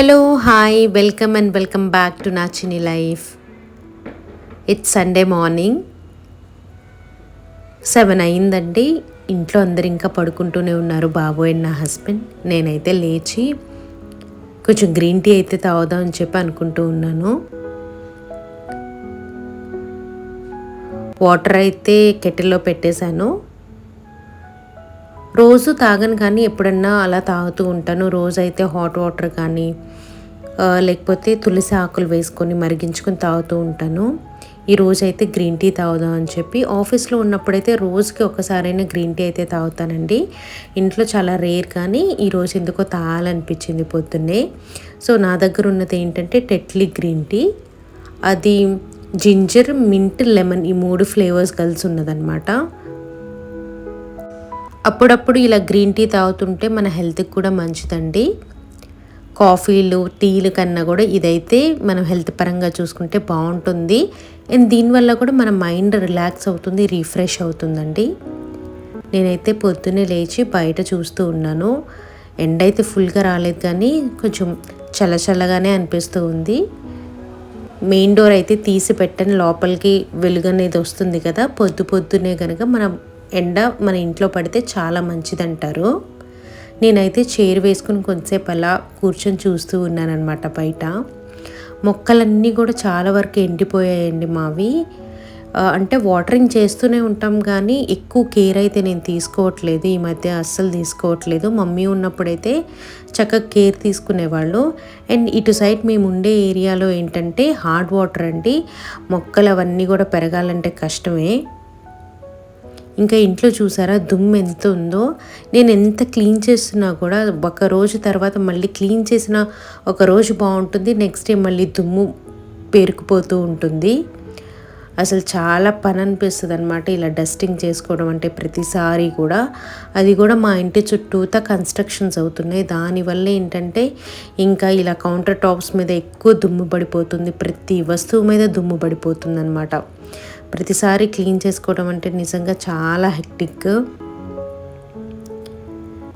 Hello hi welcome and welcome back to నా చిని life it's Sunday morning seven అయిందండి. ఇంట్లో అందరు ఇంకా పడుకుంటూనే ఉన్నారు. బాబు అండ్ నా హస్బెండ్ నేనైతే లేచి కొంచెం గ్రీన్ టీ అయితే తాగుదాం అని చెప్పి అనుకుంటూ ఉన్నాను. వాటర్ అయితే కెటిల్లో పెట్టేశాను. రోజు తాగను కానీ ఎప్పుడన్నా అలా తాగుతూ ఉంటాను. రోజు అయితే హాట్ వాటర్ కానీ లేకపోతే తులసి ఆకులు వేసుకొని మరిగించుకొని తాగుతూ ఉంటాను. ఈ రోజు అయితే గ్రీన్ టీ తాగుదాం అని చెప్పి ఆఫీస్లో ఉన్నప్పుడైతే రోజుకి ఒకసారైనా గ్రీన్ టీ అయితే తాగుతానండి. ఇంట్లో చాలా రేర్ కానీ ఈరోజు ఎందుకో తాగాలనిపించింది పొద్దున్నే. సో నా దగ్గర ఉన్నది ఏంటంటే టెట్లీ గ్రీన్ టీ. అది జింజర్ మింట్ లెమన్ ఈ మూడు ఫ్లేవర్స్ కలిసి ఉన్నదనమాట అప్పుడప్పుడు ఇలా గ్రీన్ టీ తాగుతుంటే మన హెల్త్కి కూడా మంచిదండి. కాఫీలు టీలు కన్నా కూడా ఇదైతే మనం హెల్త్ పరంగా చూసుకుంటే బాగుంటుంది. అండ్ దీనివల్ల కూడా మన మైండ్ రిలాక్స్ అవుతుంది రీఫ్రెష్ అవుతుందండి. నేనైతే పొద్దున్నే లేచి బయట చూస్తూ ఉన్నాను. ఎండ అయితే ఫుల్గా రాలేదు కానీ కొంచెం చల్లచల్లగానే అనిపిస్తూ ఉంది. మెయిన్ డోర్ అయితే తీసి పెట్టని లోపలికి వెలుగు అనేది వస్తుంది కదా పొద్దు పొద్దునే కనుక మనం ఎండ మన ఇంట్లో పడితే చాలా మంచిదంటారు. నేనైతే చైర్ వేసుకుని కొంతసేపు అలా కూర్చొని చూస్తూ ఉన్నానన్నమాట బయట. మొక్కలన్నీ కూడా చాలా వరకు ఎండిపోయాయండి మావి. అంటే వాటరింగ్ చేస్తూనే ఉంటాం కానీ ఎక్కువ కేర్ అయితే నేను తీసుకోవట్లేదు. ఈ మధ్య అస్సలు తీసుకోవట్లేదు. మమ్మీ ఉన్నప్పుడైతే చక్కగా కేర్ తీసుకునేవాళ్ళు. అండ్ ఇటు సైడ్ మేము ఉండే ఏరియాలో ఏంటంటే హార్డ్ వాటర్ అండి. మొక్కలు అవన్నీ కూడా పెరగాలంటే కష్టమే. ఇంకా ఇంట్లో చూసారా దుమ్ము ఎంత ఉందో? నేను ఎంత క్లీన్ చేస్తున్నా కూడా ఒక రోజు తర్వాత మళ్ళీ క్లీన్ చేసిన ఒక రోజు బాగుంటుంది నెక్స్ట్ డే మళ్ళీ దుమ్ము పేరుకుపోతూ ఉంటుంది. అసలు చాలా పని అనిపిస్తుంది అనమాట ఇలా డస్టింగ్ చేసుకోవడం అంటే ప్రతిసారి కూడా. అది కూడా మా ఇంటి చుట్టూతా కన్స్ట్రక్షన్స్ అవుతున్నాయి. దానివల్ల ఏంటంటే ఇంకా ఇలా కౌంటర్ టాప్స్ మీద ఎక్కువ దుమ్ము పడిపోతుంది ప్రతి వస్తువు మీద దుమ్ము పడిపోతుంది అనమాట ప్రతిసారి క్లీన్ చేసుకోవడం అంటే నిజంగా చాలా హెక్టిక్.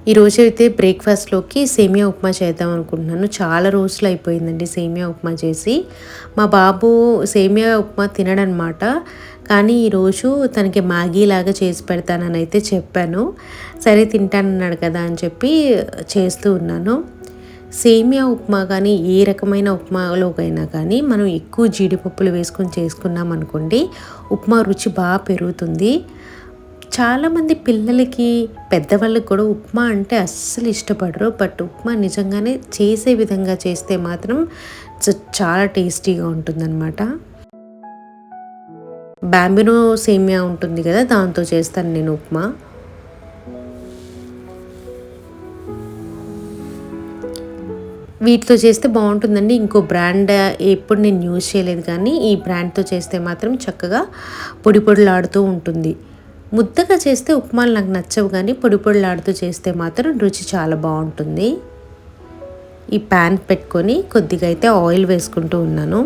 ఈరోజు అయితే బ్రేక్ఫాస్ట్లోకి సేమియా ఉప్మా చేద్దాం అనుకుంటున్నాను. చాలా రోజులు అయిపోయిందండి సేమియా ఉప్మా చేసి. మా బాబు సేమియా ఉప్మా తినడనమాట. కానీ ఈరోజు తనకి మ్యాగీ లాగా చేసి పెడతానని అయితే చెప్పాను. సరే తింటానన్నాడు కదా అని చెప్పి చేస్తూ ఉన్నాను. సేమియా ఉప్మా కానీ ఏ రకమైన ఉప్మాలోకైనా కానీ మనం ఎక్కువ జీడిపప్పులు వేసుకొని చేసుకున్నాం అనుకోండి ఉప్మా రుచి బాగా పెరుగుతుంది. చాలామంది పిల్లలకి పెద్దవాళ్ళకి కూడా ఉప్మా అంటే అస్సలు ఇష్టపడరు. బట్ ఉప్మా నిజంగానే చేసే విధంగా చేస్తే మాత్రం చ- చాలా టేస్టీగా ఉంటుందన్నమాట. బ్యాంబినో సేమియా ఉంటుంది కదా దాంతో చేస్తాను నేను ఉప్మా. వీటితో చేస్తే బాగుంటుందండి. ఇంకో బ్రాండ్ ఎప్పుడు నేను యూజ్ చేయలేదు కానీ ఈ బ్రాండ్తో చేస్తే మాత్రం చక్కగా పొడి పొడిలాడుతూ ఉంటుంది. ముద్దగా చేస్తే ఉప్మాలు నాకు నచ్చవు కానీ పొడి పొడిలాడుతూ చేస్తే మాత్రం రుచి చాలా బాగుంటుంది. ఈ ప్యాన్ పెట్టుకొని కొద్దిగా అయితే ఆయిల్ వేసుకుంటూ ఉన్నాను.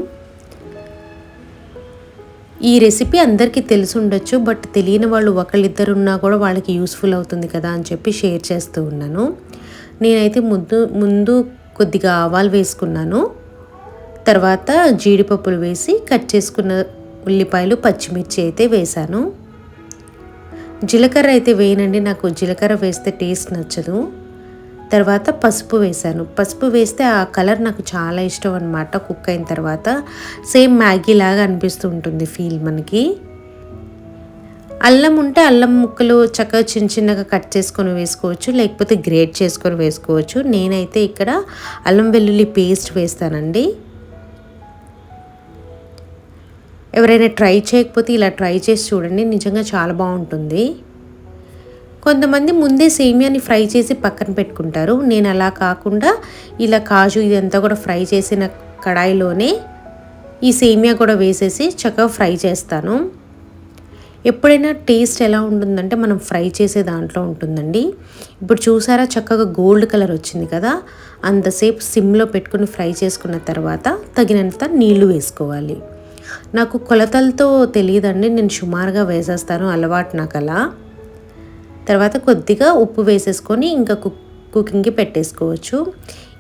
ఈ రెసిపీ అందరికీ తెలిసి ఉండొచ్చు బట్ తెలియని వాళ్ళు ఒకళ్ళిద్దరు ఉన్నా కూడా వాళ్ళకి యూస్ఫుల్ అవుతుంది కదా అని చెప్పి షేర్ చేస్తూ ఉన్నాను. నేనైతే ముందు ముందు కొద్దిగా ఆవాలు వేసుకున్నాను. తర్వాత జీడిపప్పులు వేసి కట్ చేసుకున్న ఉల్లిపాయలు పచ్చిమిర్చి అయితే వేశాను. జీలకర్ర అయితే వేయనండి నాకు జీలకర్ర వేస్తే టేస్ట్ నచ్చదు. తర్వాత పసుపు వేశాను. పసుపు వేస్తే ఆ కలర్ నాకు చాలా ఇష్టం అనమాట కుక్ అయిన తర్వాత సేమ్ మ్యాగీ లాగా అనిపిస్తూ ఉంటుంది ఫీల్ మనకి. అల్లం ఉంటే అల్లం ముక్కలు చక్కగా చిన్న చిన్నగా కట్ చేసుకొని వేసుకోవచ్చు లేకపోతే గ్రేట్ చేసుకొని వేసుకోవచ్చు. నేనైతే ఇక్కడ అల్లం వెల్లుల్లి పేస్ట్ వేస్తానండి. ఎవరైనా ట్రై చేయకపోతే ఇలా ట్రై చేసి చూడండి నిజంగా చాలా బాగుంటుంది. కొంతమంది ముందే సేమియాని ఫ్రై చేసి పక్కన పెట్టుకుంటారు. నేను అలా కాకుండా ఇలా కాజు ఇదంతా కూడా ఫ్రై చేసిన కడాయిలోనే ఈ సేమియా కూడా వేసేసి చక్కగా ఫ్రై చేస్తాను. ఎప్పుడైనా టేస్ట్ ఎలా ఉంటుందంటే మనం ఫ్రై చేసే దాంట్లో ఉంటుందండి. ఇప్పుడు చూసారా చక్కగా గోల్డ్ కలర్ వచ్చింది కదా? అంతసేపు సిమ్లో పెట్టుకుని ఫ్రై చేసుకున్న తర్వాత తగినంత నీళ్ళు వేసుకోవాలి. నాకు కొలతలతో తెలియదండి నేను సుమారుగా వేసేస్తాను అలవాటు నాకు అలా. తర్వాత కొద్దిగా ఉప్పు వేసేసుకొని ఇంకా కుక్ కుకింగ్కి పెట్టేసుకోవచ్చు.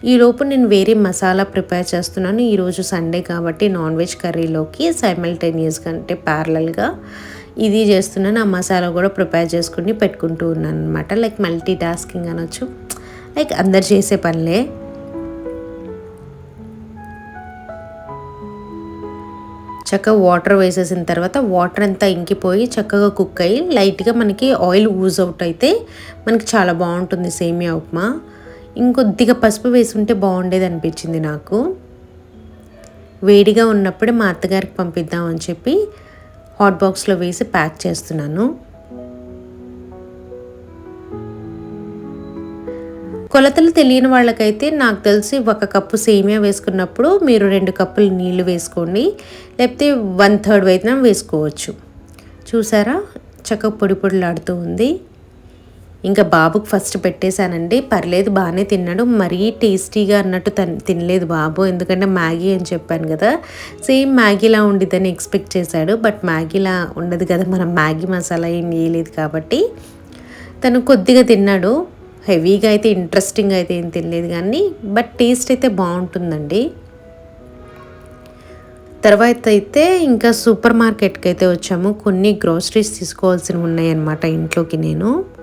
ఈలోపు నేను వేరే మసాలా ప్రిపేర్ చేస్తున్నాను. ఈరోజు సండే కాబట్టి నాన్ వెజ్ కర్రీలోకి సైమల్టేనియస్గా అంటే ప్యారలల్గా ఇది చేస్తున్నాను ఆ మసాలా కూడా ప్రిపేర్ చేసుకుని పెట్టుకుంటూ ఉన్నాను అనమాట లైక్ మల్టీ టాస్కింగ్ అనొచ్చు. లైక్ అందరు చేసే పనులే. చక్కగా వాటర్ వేసేసిన తర్వాత వాటర్ అంతా ఇంకిపోయి చక్కగా కుక్ అయ్యి లైట్గా మనకి ఆయిల్ ఊజ్ అవుట్ అయితే మనకి చాలా బాగుంటుంది సేమియా ఉప్మా. ఇంకొద్దిగా పసుపు వేసుంటే బాగుండేది అనిపించింది నాకు. వేడిగా ఉన్నప్పుడే మా అత్తగారికి పంపిద్దాం అని చెప్పి హాట్ బాక్స్లో వేసి ప్యాక్ చేస్తున్నాను. కొలతలు తెలియని వాళ్ళకైతే నాకు తెలిసి ఒక కప్పు సేమియా వేసుకున్నప్పుడు మీరు రెండు కప్పులు నీళ్ళు వేసుకోండి. లేకపోతే వన్ థర్డ్ వైద్యం వేసుకోవచ్చు. చూసారా? చక్క పొడి పొడిలాడుతూ ఉంది. ఇంకా బాబుకు ఫస్ట్ పెట్టేశానండి. పర్లేదు బాగానే తిన్నాడు. మరీ టేస్టీగా అన్నట్టు తన్ తినలేదు బాబు. ఎందుకంటే మ్యాగీ అని చెప్పాను కదా. సేమ్ మ్యాగీలా ఉండిద్దని ఎక్స్పెక్ట్ చేశాడు. బట్ మ్యాగీలా ఉండదు కదా. మనం మ్యాగీ మసాలా ఏం వేయలేదు కాబట్టి. తను కొద్దిగా తిన్నాడు. హెవీగా అయితే ఇంట్రెస్టింగ్ అయితే ఏం తినలేదు కానీ బట్ టేస్ట్ అయితే బాగుంటుందండి. తర్వాత అయితే ఇంకా సూపర్ మార్కెట్కి అయితే వచ్చాము. కొన్ని గ్రోసరీస్ తీసుకోవాల్సినవి ఉన్నాయన్నమాట ఇంట్లోకి నేను.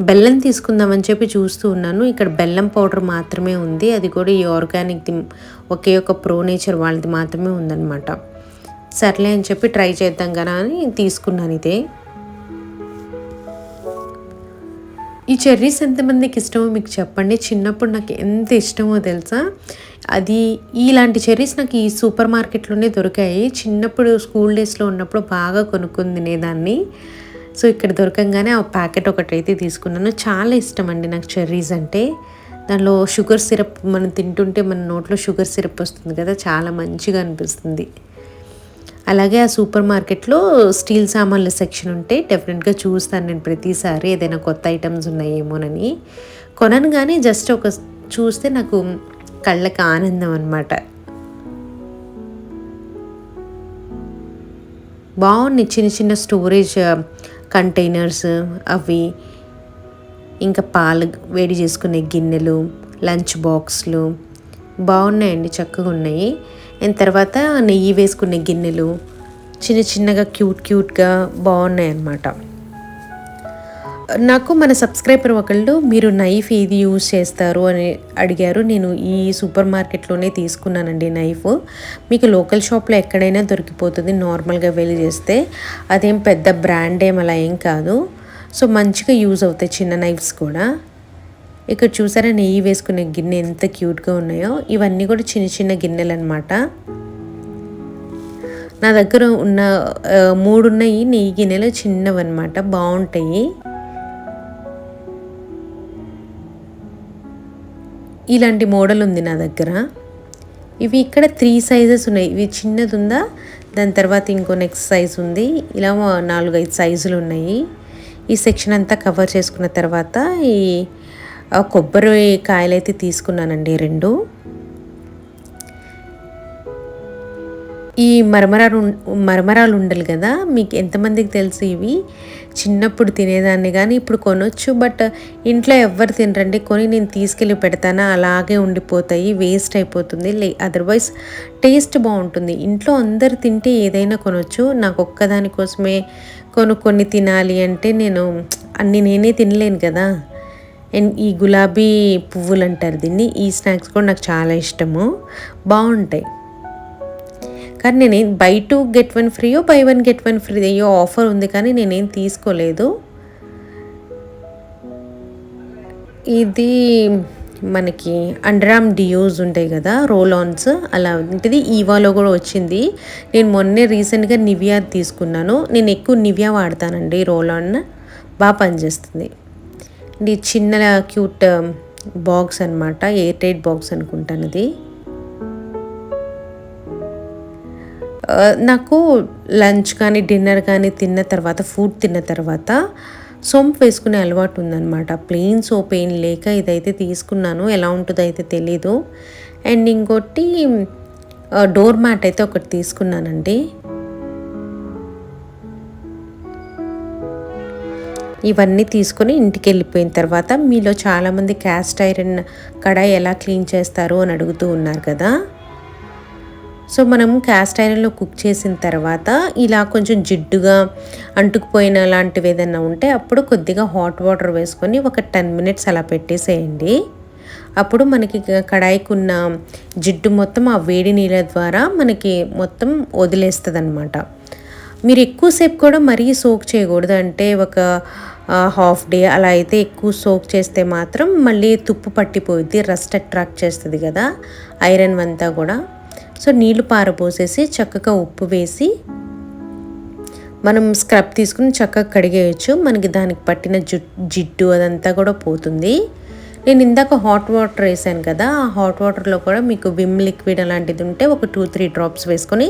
బెల్లం తీసుకుందామని చెప్పి చూస్తూ ఉన్నాను. ఇక్కడ బెల్లం పౌడర్ మాత్రమే ఉంది. అది కూడా ఈ ఆర్గానిక్ది ఒకే ఒక ప్రో నేచర్ వాళ్ళది మాత్రమే ఉందన్నమాట. సర్లే అని చెప్పి ట్రై చేద్దాం కదా అని తీసుకున్నాను ఇదే. ఈ చెర్రీస్ ఎంతమందికి ఇష్టమో మీకు చెప్పండి. చిన్నప్పుడు నాకు ఎంత ఇష్టమో తెలుసా? అది ఇలాంటి చెర్రీస్ నాకు ఈ సూపర్ మార్కెట్లోనే దొరికాయి. చిన్నప్పుడు స్కూల్ డేస్లో ఉన్నప్పుడు బాగా కొనుక్కుని తినేదాన్ని. సో ఇక్కడ దొరకంగానే ఆ ప్యాకెట్ ఒకటైతే తీసుకున్నాను. చాలా ఇష్టం అండి నాకు చెర్రీస్ అంటే. దానిలో షుగర్ సిరప్ మనం తింటుంటే మన నోట్లో షుగర్ సిరప్ వస్తుంది కదా చాలా మంచిగా అనిపిస్తుంది. అలాగే ఆ సూపర్ మార్కెట్లో స్టీల్ సామాన్ల సెక్షన్ ఉంటే డెఫినెట్గా చూస్తాను నేను ప్రతిసారి ఏదైనా కొత్త ఐటమ్స్ ఉన్నాయేమోనని. కొనను కానీ జస్ట్ ఒక చూస్తే నాకు కళ్ళకి ఆనందం అనమాట బాగుంది చిన్న చిన్న స్టోరేజ్ కంటైనర్స్ అవి ఇంకా పాలు వేడి చేసుకునే గిన్నెలు లంచ్ బాక్స్లు బాగున్నాయండి చక్కగా ఉన్నాయి. అండ్ తర్వాత నెయ్యి వేసుకునే గిన్నెలు చిన్న చిన్నగా క్యూట్ క్యూట్గా బాగున్నాయి అన్నమాట నాకు మన సబ్స్క్రైబర్ ఒకళ్ళు మీరు నైఫ్ ఏది యూజ్ చేస్తారు అని అడిగారు. నేను ఈ సూపర్ మార్కెట్లోనే తీసుకున్నానండి నైఫ్. మీకు లోకల్ షాప్లో ఎక్కడైనా దొరికిపోతుంది నార్మల్గా వెళ్ళి చేస్తే. అదేం పెద్ద బ్రాండ్ ఏం అలా ఏం కాదు. సో మంచిగా యూజ్ అవుతాయి చిన్న నైఫ్స్ కూడా. ఇక్కడ చూసారా నెయ్యి వేసుకునే గిన్నె ఎంత క్యూట్గా ఉన్నాయో. ఇవన్నీ కూడా చిన్న చిన్న గిన్నెలు అనమాట నా దగ్గర ఉన్న మూడు ఉన్నాయి నెయ్యి గిన్నెలు చిన్నవి అనమాట బాగుంటాయి. ఇలాంటి మోడల్ ఉంది నా దగ్గర. ఇవి ఇక్కడ త్రీ సైజెస్ ఉన్నాయి. ఇవి చిన్నది ఉందా? దాని తర్వాత ఇంకో నెక్స్ట్ సైజ్ ఉంది. ఇలా నాలుగైదు సైజులు ఉన్నాయి. ఈ సెక్షన్ అంతా కవర్ చేసుకున్న తర్వాత ఈ కొబ్బరి కాయలైతే తీసుకున్నానండి రెండు. ఈ మరమరాలు మరమరాలు ఉండాలి కదా. మీకు ఎంతమందికి తెలుసు ఇవి? చిన్నప్పుడు తినేదాన్ని కానీ ఇప్పుడు కొనొచ్చు బట్ ఇంట్లో ఎవ్వరు తినరండి. కొని నేను తీసుకెళ్ళి పెడతానా? అలాగే ఉండిపోతాయి వేస్ట్ అయిపోతుంది. లే అదర్వైజ్ టేస్ట్ బాగుంటుంది. ఇంట్లో అందరు తింటే ఏదైనా కొనొచ్చు. నాకు ఒక్కదాని కోసమే కొనుక్కొని తినాలి అంటే నేను అన్ని నేనే తినలేను కదా. అండ్ ఈ గులాబీ పువ్వులు అంటారు దీన్ని. ఈ స్నాక్స్ కూడా నాకు చాలా ఇష్టము. బాగుంటాయి. కానీ నేనేం buy two get one Freo buy one get one free అయ్యో ఆఫర్ ఉంది కానీ నేనేం తీసుకోలేదు. ఇది మనకి అండరామ్ డియోస్ ఉంటాయి కదా రోల్ ఆన్స్ అలా ఉంటుంది ఈవాలో కూడా వచ్చింది. నేను మొన్నే రీసెంట్గా నివియా తీసుకున్నాను. నేను ఎక్కువ నివియా వాడతానండి రోల్ ఆన్ బాగా పనిచేస్తుంది. ఇది చిన్న క్యూట్ బాక్స్ అనమాట ఎయిర్ టైట్ బాక్స్ అనుకుంటాను ఇది. నాకు లంచ్ కానీ డిన్నర్ కానీ తిన్న తర్వాత ఫుడ్ తిన్న తర్వాత సోంపు వేసుకునే అలవాటు ఉందన్నమాట. ప్లెయిన్ సోప్ ఏం లేక ఇదైతే తీసుకున్నాను. ఎలా ఉంటుందో అయితే తెలీదు. అండ్ ఇంకోటి డోర్ మ్యాట్ అయితే ఒకటి తీసుకున్నానండి. ఇవన్నీ తీసుకొని ఇంటికి వెళ్ళిపోయిన తర్వాత మీలో చాలామంది క్యాస్ట్ ఐరన్ కడాయి ఎలా క్లీన్ చేస్తారు అని అడుగుతూ ఉన్నారు కదా. సో మనం క్యాస్ట్ ఐరన్లో కుక్ చేసిన తర్వాత ఇలా కొంచెం జిడ్డుగా అంటుకుపోయిన లాంటివి ఏదైనా ఉంటే అప్పుడు కొద్దిగా హాట్ వాటర్ వేసుకొని ఒక టెన్ మినిట్స్ అలా పెట్టేసేయండి. అప్పుడు మనకి కడాయికి ఉన్న జిడ్డు మొత్తం ఆ వేడి నీళ్ళ ద్వారా మనకి మొత్తం వదిలేస్తుంది అనమాట మీరు ఎక్కువసేపు కూడా మరీ సోక్ చేయకూడదు. అంటే ఒక హాఫ్ డే అలా అయితే ఎక్కువ సోక్ చేస్తే మాత్రం మళ్ళీ తుప్పు పట్టిపోయింది రస్ట్ అట్రాక్ట్ చేస్తుంది కదా ఐరన్ అంతా కూడా. సో నీళ్ళు పారపోసేసి చక్కగా ఉప్పు వేసి మనం స్క్రబ్ తీసుకుని చక్కగా కడిగేయచ్చు. మనకి దానికి పట్టిన జు జిడ్డు అదంతా కూడా పోతుంది. నేను ఇందాక హాట్ వాటర్ వేసాను కదా ఆ హాట్ వాటర్లో కూడా మీకు విమ్ లిక్విడ్ అలాంటిది ఉంటే ఒక టూ త్రీ డ్రాప్స్ వేసుకొని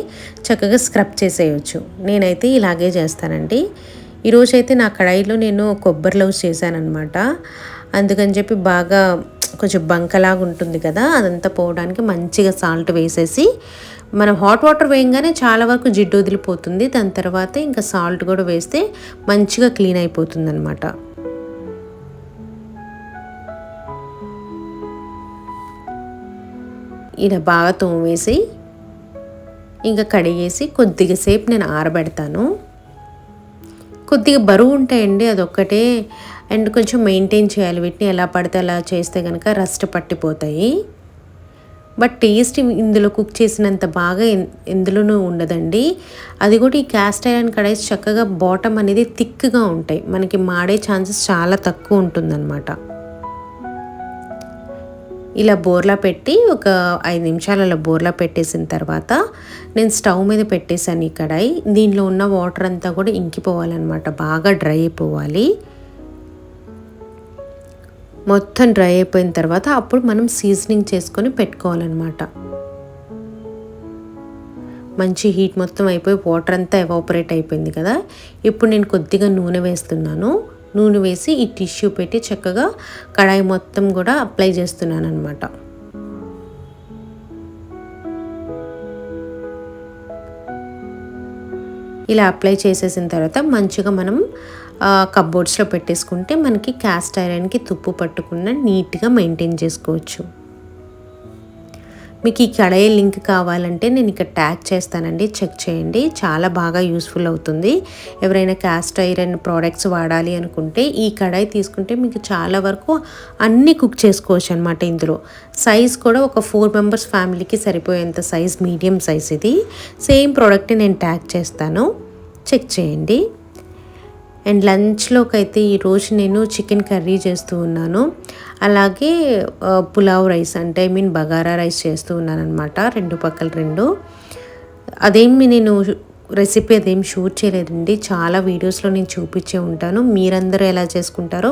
చక్కగా స్క్రబ్ చేసేయచ్చు. నేనైతే ఇలాగే చేస్తానండి. ఈరోజైతే నా కడాయిలో నేను కొబ్బరి లవ్స్ చేశానమాట అందుకని చెప్పి బాగా కొంచెం బంకలాగా ఉంటుంది కదా అదంతా పోవడానికి మంచిగా సాల్ట్ వేసేసి మనం హాట్ వాటర్ వేయంగానే చాలా వరకు జిడ్డు వదిలిపోతుంది. దాని తర్వాత ఇంకా సాల్ట్ కూడా వేస్తే మంచిగా క్లీన్ అయిపోతుంది అనమాట ఇలా బాగా తోమేసి ఇంకా కడిగేసి కొద్దిగా సేపు నేను ఆరబెడతాను. కొద్దిగా బరువు ఉంటాయండి అదొక్కటే అండ్ కొంచెం మెయింటైన్ చేయాలి. వీటిని ఎలా పడితే అలా చేస్తే కనుక రస్ట్ పట్టిపోతాయి. బట్ టేస్ట్ ఇందులో కుక్ చేసినంత బాగా ఎందులోనూ ఉండదండి. అది కూడా ఈ క్యాస్ట్ ఐరన్ కడాయిస్ చక్కగా బాటమ్ అనేది థిక్గా ఉంటాయి. మనకి మాడే ఛాన్సెస్ చాలా తక్కువ ఉంటుందన్నమాట. ఇలా బోర్లా పెట్టి ఒక ఐదు నిమిషాలు అలా బోర్లా పెట్టేసిన తర్వాత నేను స్టవ్ మీద పెట్టేశాను ఈ కడాయి. దీనిలో ఉన్న వాటర్ అంతా కూడా ఇంకిపోవాలన్నమాట. బాగా డ్రై అయిపోవాలి. మొత్తం డ్రై అయిపోయిన తర్వాత అప్పుడు మనం సీజనింగ్ చేసుకొని పెట్టుకోవాలన్నమాట. మంచి హీట్ మొత్తం అయిపోయి వాటర్ అంతా ఎవాపరేట్ అయిపోయింది కదా. ఇప్పుడు నేను కొద్దిగా నూనె వేస్తున్నాను. నూనె వేసి ఈ టిష్యూ పెట్టి చక్కగా కడాయి మొత్తం కూడా అప్లై చేస్తున్నాను అనమాట ఇలా అప్లై చేసేసిన తర్వాత మంచిగా మనం కబ్బోర్డ్స్లో పెట్టేసుకుంటే మనకి క్యాస్ట్ ఐరన్కి తుప్పు పట్టకుండా నీట్గా మెయింటైన్ చేసుకోవచ్చు. మీకు ఈ కడాయి లింక్ కావాలంటే నేను ఇక్కడ ట్యాగ్ చేస్తానండి చెక్ చేయండి. చాలా బాగా యూస్ఫుల్ అవుతుంది. ఎవరైనా క్యాస్ట్ ఐరన్ ప్రోడక్ట్స్ వాడాలి అనుకుంటే ఈ కడాయి తీసుకుంటే మీకు చాలా వరకు అన్నీ కుక్ చేసుకోవచ్చు అనమాట ఇందులో. సైజ్ కూడా ఒక ఫోర్ మెంబర్స్ ఫ్యామిలీకి సరిపోయేంత సైజ్ మీడియం సైజ్ ఇది. సేమ్ ప్రోడక్ట్ నేను ట్యాగ్ చేస్తాను. చెక్ చేయండి. అండ్ లంచ్లోకి అయితే ఈరోజు నేను చికెన్ కర్రీ చేస్తూ ఉన్నాను. అలాగే పులావ్ రైస్ అంటే ఐ మీన్ బగారా రైస్ చేస్తూ ఉన్నాను అనమాట రెండు పక్కల రెండు. అదేమి నేను రెసిపీ అదేం షూట్ చేయలేదండి. చాలా వీడియోస్లో నేను చూపించే ఉంటాను. మీరందరూ ఎలా చేసుకుంటారో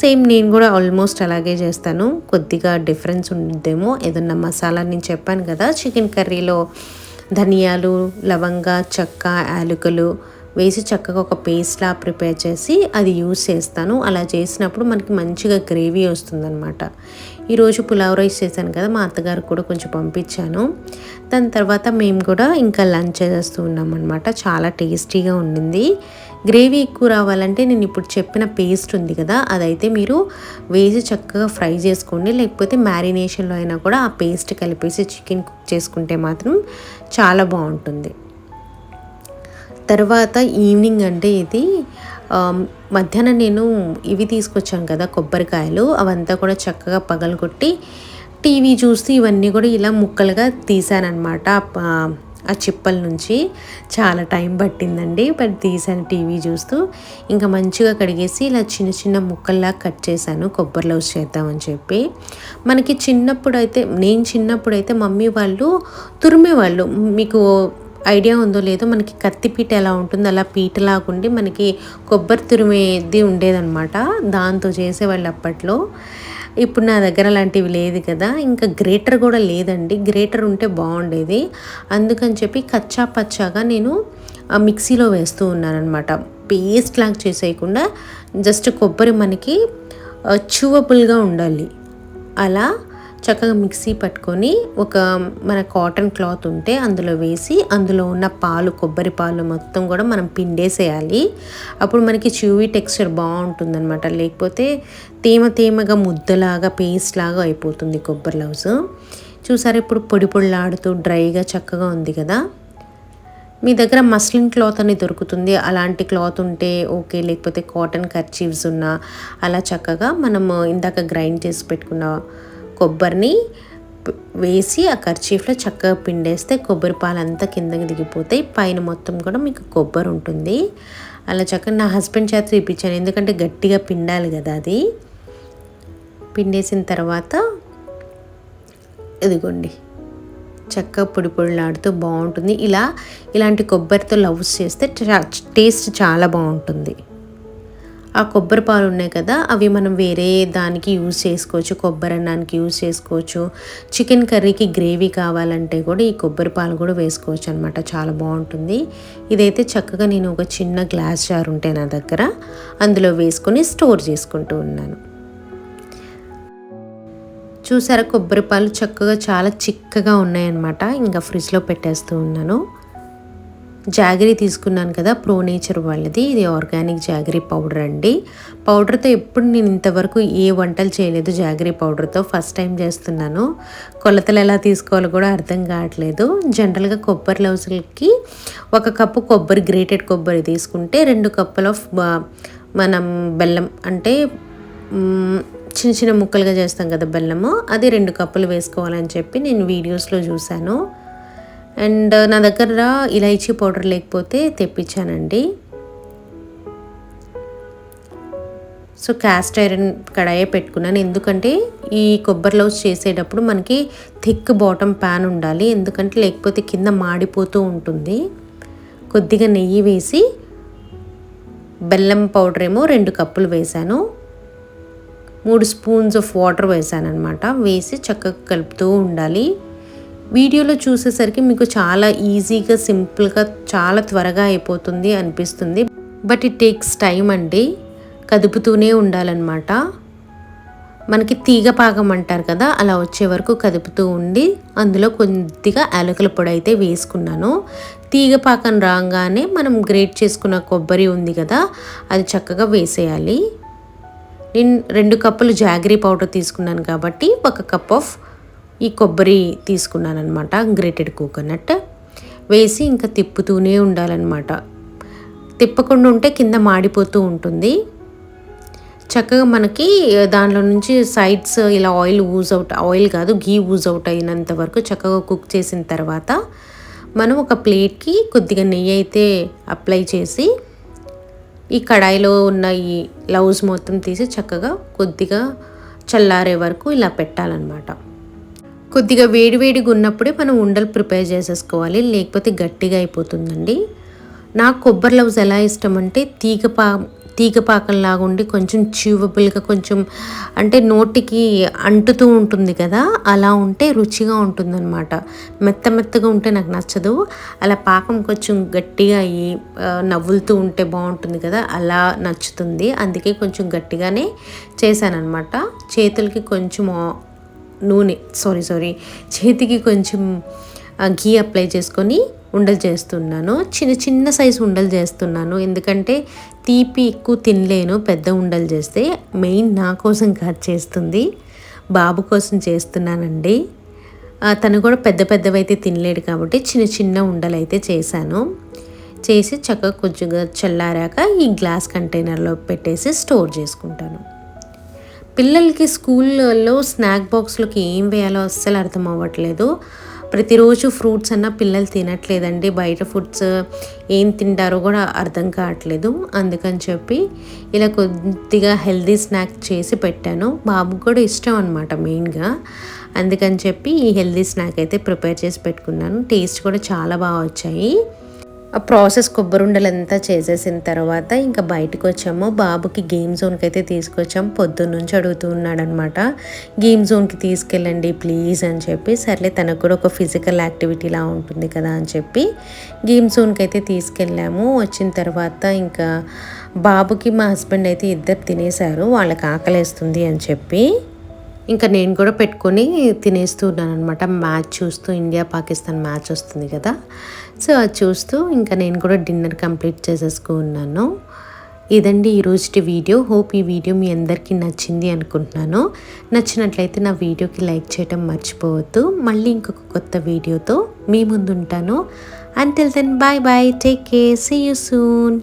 సేమ్ నేను కూడా ఆల్మోస్ట్ అలాగే చేస్తాను. కొద్దిగా డిఫరెన్స్ ఉందేమో ఏదన్నా మసాలా నేను చెప్పాను కదా చికెన్ కర్రీలో ధనియాలు లవంగ చెక్క యాలకులు వేసి చక్కగా ఒక పేస్ట్లా ప్రిపేర్ చేసి అది యూస్ చేస్తాను. అలా చేసినప్పుడు మనకి మంచిగా గ్రేవీ వస్తుందన్నమాట. ఈరోజు పులావ్ రైస్ చేశాను కదా మా అత్తగారు కూడా కొంచెం పంపించాను. దాని తర్వాత మేము కూడా ఇంకా లంచ్ చేస్తూ ఉన్నాం అనమాట చాలా టేస్టీగా ఉండింది. గ్రేవీ ఎక్కువ రావాలంటే నేను ఇప్పుడు చెప్పిన పేస్ట్ ఉంది కదా అదైతే మీరు వేసి చక్కగా ఫ్రై చేసుకోండి. లేకపోతే మ్యారినేషన్లో అయినా కూడా ఆ పేస్ట్ కలిపేసి చికెన్ కుక్ చేసుకుంటే మాత్రం చాలా బాగుంటుంది. తర్వాత ఈవినింగ్ అంటే ఇది మధ్యాహ్నం నేను ఇవి తీసుకొచ్చాను కదా కొబ్బరికాయలు. అవంతా కూడా చక్కగా పగలగొట్టి టీవీ చూస్తూ ఇవన్నీ కూడా ఇలా ముక్కలుగా తీసానమాట ఆ చిప్పల నుంచి. చాలా టైం పట్టిందండి బట్ తీసాను టీవీ చూస్తూ. ఇంకా మంచిగా కడిగేసి ఇలా చిన్న చిన్న ముక్కల్లా కట్ చేశాను కొబ్బరి చేద్దామని చెప్పి. మనకి చిన్నప్పుడు అయితే నేను చిన్నప్పుడు అయితే మమ్మీ వాళ్ళు తురిమేవాళ్ళు. మీకు ఐడియా ఉందో లేదో మనకి కత్తి పీట ఎలా ఉంటుందో అలా పీటలాగుండి మనకి కొబ్బరి తురిమేది ఉండేదన్నమాట. దాంతో చేసేవాళ్ళు అప్పట్లో. ఇప్పుడు నా దగ్గర అలాంటివి లేదు కదా. ఇంకా గ్రేటర్ కూడా లేదండి. గ్రేటర్ ఉంటే బాగుండేది. అందుకని చెప్పి కచ్చా పచ్చాగా నేను మిక్సీలో వేస్తూ ఉన్నానమాట పేస్ట్ లాగా చేసేయకుండా జస్ట్ కొబ్బరి మనకి చూవబుల్గా ఉండాలి. అలా చక్కగా మిక్సీ పట్టుకొని ఒక మన కాటన్ క్లాత్ ఉంటే అందులో వేసి అందులో ఉన్న పాలు కొబ్బరి పాలు మొత్తం కూడా మనం పిండేసేయాలి. అప్పుడు మనకి చూవి టెక్స్చర్ బాగుంటుందన్నమాట. లేకపోతే తేమ తేమగా ముద్దలాగా పేస్ట్ లాగా అయిపోతుంది కొబ్బరి లవ్స్. చూసారు ఇప్పుడు పొడి పొడిలాడుతూ డ్రైగా చక్కగా ఉంది కదా? మీ దగ్గర మస్లిన్ క్లాత్ అని దొరుకుతుంది. అలాంటి క్లాత్ ఉంటే ఓకే. లేకపోతే కాటన్ కర్చీవ్స్ ఉన్నా అలా చక్కగా మనము ఇందాక గ్రైండ్ చేసి పెట్టుకున్న కొబ్బరిని వేసి ఆ కర్చీఫ్లో చక్కగా పిండేస్తే కొబ్బరి పాలు అంతా కిందకి దిగిపోతాయి. పైన మొత్తం కూడా మీకు కొబ్బరి ఉంటుంది. అలా చక్కగా నా హస్బెండ్ చేత ఇప్పించాను ఎందుకంటే గట్టిగా పిండాలి కదా అది. పిండేసిన తర్వాత ఇదిగోండి. చక్కగా పొడి పొడిలాడుతూ బాగుంటుంది. ఇలా ఇలాంటి కొబ్బరితో లవ్స్ చేస్తే టేస్ట్ చాలా బాగుంటుంది. ఆ కొబ్బరి పాలు ఉన్నాయి కదా అవి మనం వేరే దానికి యూజ్ చేసుకోవచ్చు. కొబ్బరి అన్నానికి యూజ్ చేసుకోవచ్చు. చికెన్ కర్రీకి గ్రేవీ కావాలంటే కూడా ఈ కొబ్బరి పాలు కూడా వేసుకోవచ్చు అనమాట చాలా బాగుంటుంది. ఇదైతే చక్కగా నేను ఒక చిన్న గ్లాస్ జార్ ఉంటే నా దగ్గర అందులో వేసుకొని స్టోర్ చేసుకుంటూ ఉన్నాను. చూసారా కొబ్బరి పాలు చక్కగా చాలా చిక్కగా ఉన్నాయన్నమాట. ఇంకా ఫ్రిడ్జ్లో పెట్టేస్తూ ఉన్నాను. జాగరీ తీసుకున్నాను కదా ప్రో నేచర్ వాళ్ళది. ఇది ఆర్గానిక్ జాగరీ పౌడర్ అండి. పౌడర్తో ఎప్పుడు నేను ఇంతవరకు ఏ వంటలు చేయలేదు జాగరీ పౌడర్తో ఫస్ట్ టైం చేస్తున్నాను. కొలతలు ఎలా తీసుకోవాలో కూడా అర్థం కావట్లేదు. జనరల్గా కొబ్బరి లౌజులకి ఒక కప్పు కొబ్బరి గ్రేటెడ్ కొబ్బరి తీసుకుంటే రెండు కప్పుల ఆఫ్ మనం బెల్లం అంటే చిన్న చిన్న ముక్కలుగా చేస్తాం కదా బెల్లము. అది రెండు కప్పులు వేసుకోవాలని చెప్పి నేను వీడియోస్లో చూశాను. అండ్ నా దగ్గర ఇలైచీ పౌడర్ లేకపోతే తెప్పించానండి. సో క్యాస్ట్ ఐరన్ కడాయే పెట్టుకున్నాను. ఎందుకంటే ఈ కొబ్బరి లౌస్ చేసేటప్పుడు మనకి థిక్ బాటమ్ ప్యాన్ ఉండాలి. ఎందుకంటే లేకపోతే కింద మాడిపోతూ ఉంటుంది. కొద్దిగా నెయ్యి వేసి బెల్లం పౌడర్ ఏమో రెండు కప్పులు వేశాను. మూడు స్పూన్స్ ఆఫ్ వాటర్ వేసాను అనమాట వేసి చక్కగా కలుపుతూ ఉండాలి. వీడియోలో చూసేసరికి మీకు చాలా ఈజీగా సింపుల్గా చాలా త్వరగా అయిపోతుంది అనిపిస్తుంది. బట్ ఇట్ టేక్స్ టైం అండి. కదుపుతూనే ఉండాలన్నమాట. మనకి తీగ పాకం అంటారు కదా అలా వచ్చే వరకు కదుపుతూ ఉండి అందులో కొద్దిగా యాలకుల పొడి అయితే వేసుకున్నాను. తీగ పాకం రాగానే మనం గ్రేట్ చేసుకున్న కొబ్బరి ఉంది కదా అది చక్కగా వేసేయాలి. నేను రెండు కప్పులు జాగరీ పౌడర్ తీసుకున్నాను కాబట్టి ఒక కప్ ఆఫ్ ఈ కొబ్బరి తీసుకున్నాను అనమాట గ్రేటెడ్ కోకోనట్ వేసి ఇంకా తిప్పుతూనే ఉండాలన్నమాట. తిప్పకుండా ఉంటే కింద మాడిపోతూ ఉంటుంది. చక్కగా మనకి దానిలో నుంచి సైడ్స్ ఇలా ఆయిల్ ఊజ్ అవుట్ ఆయిల్ కాదు గీ ఊజ్ అవుట్ అయినంత వరకు చక్కగా కుక్ చేసిన తర్వాత మనం ఒక ప్లేట్కి కొద్దిగా నెయ్యి అయితే అప్లై చేసి ఈ కడాయిలో ఉన్న ఈ లవ్స్ మొత్తం తీసి చక్కగా కొద్దిగా చల్లారే వరకు ఇలా పెట్టాలన్నమాట. కొద్దిగా వేడివేడిగా ఉన్నప్పుడే మనం ఉండలు ప్రిపేర్ చేసేసుకోవాలి లేకపోతే గట్టిగా అయిపోతుందండి. నాకు కొబ్బరి లవ్స్ ఎలా ఇష్టం అంటే తీగ పా తీగ పాకంలాగా ఉండి కొంచెం చ్యూవబుల్గా కొంచెం అంటే నోటికి అంటుతూ ఉంటుంది కదా అలా ఉంటే రుచిగా ఉంటుందన్నమాట. మెత్త మెత్తగా ఉంటే నాకు నచ్చదు. అలా పాకం కొంచెం గట్టిగా అయ్యి నవ్వులుతూ ఉంటే బాగుంటుంది కదా అలా నచ్చుతుంది. అందుకే కొంచెం గట్టిగానే చేశానన్నమాట. చేతులకి కొంచెం నూనె సారీ సారీ చేతికి కొంచెం ఘీ అప్లై చేసుకొని ఉండలు చేస్తున్నాను. చిన్న చిన్న సైజు ఉండలు చేస్తున్నాను. ఎందుకంటే తీపి ఎక్కువ తినలేను పెద్ద ఉండలు చేస్తే. మెయిన్ నా కోసం కాదు చేస్తుంది. బాబు కోసం చేస్తున్నానండి. తను కూడా పెద్ద పెద్దవి అయితే తినలేడు కాబట్టి చిన్న చిన్న ఉండలు అయితే చేశాను. చేసి చక్కగా కొంచెంగా చల్లారాక ఈ గ్లాస్ కంటైనర్లో పెట్టేసి స్టోర్ చేసుకుంటాను. పిల్లలకి స్కూల్లో స్నాక్ బాక్స్లోకి ఏం వేయాలో అస్సలు అర్థం అవ్వట్లేదు. ప్రతిరోజు ఫ్రూట్స్ అన్న పిల్లలు తినట్లేదండి. బయట ఫుడ్స్ ఏం తింటారో కూడా అర్థం కావట్లేదు. అందుకని చెప్పి ఇలా కొద్దిగా హెల్దీ స్నాక్ చేసి పెట్టాను. బాబుకు కూడా ఇష్టం అనమాట మెయిన్గా. అందుకని చెప్పి ఈ హెల్దీ స్నాక్ అయితే ప్రిపేర్ చేసి పెట్టుకున్నాను. టేస్ట్ కూడా చాలా బాగా వచ్చాయి. ఆ ప్రాసెస్ కొబ్బరుండలంతా చేసేసిన తర్వాత ఇంకా బయటకు వచ్చాము బాబుకి గేమ్ జోన్కి అయితే తీసుకొచ్చాం. పొద్దున్న నుంచి అడుగుతూ ఉన్నాడనమాట. గేమ్ జోన్కి తీసుకెళ్ళండి ప్లీజ్ అని చెప్పి సర్లే తనకు కూడా ఒక ఫిజికల్ యాక్టివిటీలా ఉంటుంది కదా అని చెప్పి గేమ్ జోన్కి అయితే తీసుకెళ్ళాము. వచ్చిన తర్వాత ఇంకా బాబుకి మా హస్బెండ్ అయితే ఇద్దరు తినేశారు. వాళ్ళకి ఆకలేస్తుంది అని చెప్పి ఇంకా నేను కూడా పెట్టుకొని తినేస్తూ ఉన్నాను అనమాట మ్యాచ్ చూస్తూ ఇండియా పాకిస్తాన్ మ్యాచ్ వస్తుంది కదా. సో అది చూస్తూ ఇంకా నేను కూడా డిన్నర్ కంప్లీట్ చేసేసుకున్నాను ఇదండి ఈరోజు వీడియో. హోప్ ఈ వీడియో మీ అందరికీ నచ్చింది అనుకుంటున్నాను. నచ్చినట్లయితే నా వీడియోకి లైక్ చేయడం మర్చిపోవద్దు. మళ్ళీ ఇంకొక కొత్త వీడియోతో మీ ముందు ఉంటాను until then bye bye take care see you soon